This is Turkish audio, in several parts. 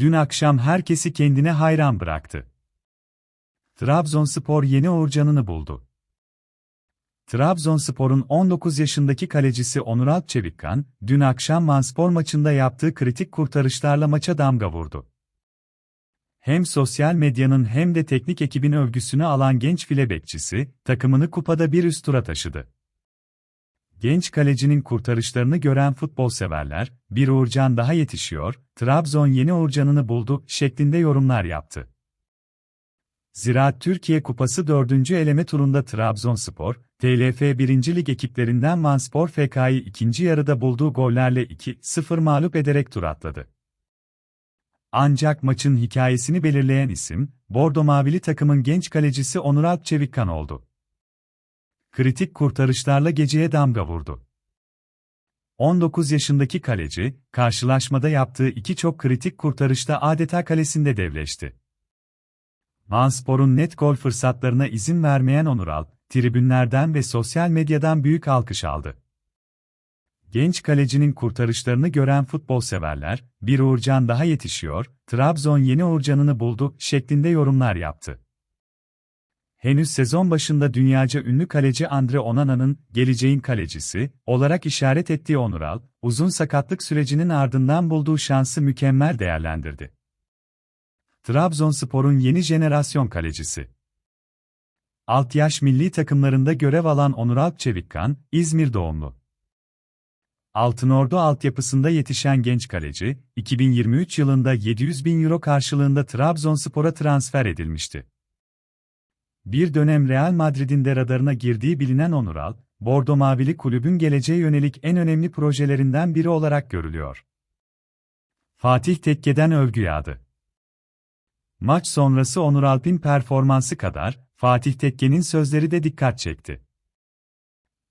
dün akşam herkesi kendine hayran bıraktı. Trabzonspor yeni Uğurcan'ını buldu. Trabzonspor'un 19 yaşındaki kalecisi Onur Alpçevikkan, dün akşam Manspor maçında yaptığı kritik kurtarışlarla maça damga vurdu. Hem sosyal medyanın hem de teknik ekibin övgüsünü alan genç file bekçisi, takımını kupada bir üst tura taşıdı. Genç kalecinin kurtarışlarını gören futbol severler, bir Uğurcan daha yetişiyor, Trabzon yeni Uğurcan'ını buldu şeklinde yorumlar yaptı. Ziraat Türkiye Kupası 4. eleme turunda Trabzonspor, TLF 1. Lig ekiplerinden Vanspor FK'yı ikinci yarıda bulduğu gollerle 2-0 mağlup ederek tur atladı. Ancak maçın hikayesini belirleyen isim, Bordo Mavili takımın genç kalecisi Onur Alpçevikkan oldu. Kritik kurtarışlarla geceye damga vurdu. 19 yaşındaki kaleci, karşılaşmada yaptığı iki çok kritik kurtarışta adeta kalesinde devleşti. Manspor'un net gol fırsatlarına izin vermeyen Onur Alp, tribünlerden ve sosyal medyadan büyük alkış aldı. Genç kalecinin kurtarışlarını gören futbol severler, bir Uğurcan daha yetişiyor, Trabzon yeni Uğurcan'ını buldu şeklinde yorumlar yaptı. Henüz sezon başında dünyaca ünlü kaleci Andre Onana'nın geleceğin kalecisi olarak işaret ettiği Onural, uzun sakatlık sürecinin ardından bulduğu şansı mükemmel değerlendirdi. Trabzonspor'un yeni jenerasyon kalecisi. Alt yaş milli takımlarında görev alan Onur Alpçevikkan, İzmir doğumlu. Altınordu altyapısında yetişen genç kaleci, 2023 yılında 700 bin euro karşılığında Trabzonspor'a transfer edilmişti. Bir dönem Real Madrid'in de radarına girdiği bilinen Onural, Bordo Mavili kulübün geleceğe yönelik en önemli projelerinden biri olarak görülüyor. Fatih Tekke'den övgü yağdı. Maç sonrası Onur Alp'in performansı kadar, Fatih Tekke'nin sözleri de dikkat çekti.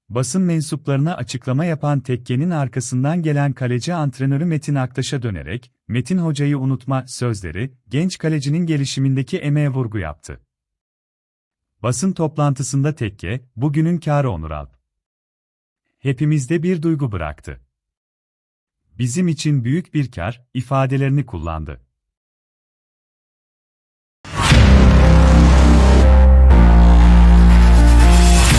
Basın mensuplarına açıklama yapan Tekke'nin arkasından gelen kaleci antrenörü Metin Aktaş'a dönerek, Metin Hoca'yı unutma sözleri, genç kalecinin gelişimindeki emeğe vurgu yaptı. Basın toplantısında Tekke, bugünün kârı Onur Alp. Hepimizde bir duygu bıraktı. Bizim için büyük bir kar, ifadelerini kullandı.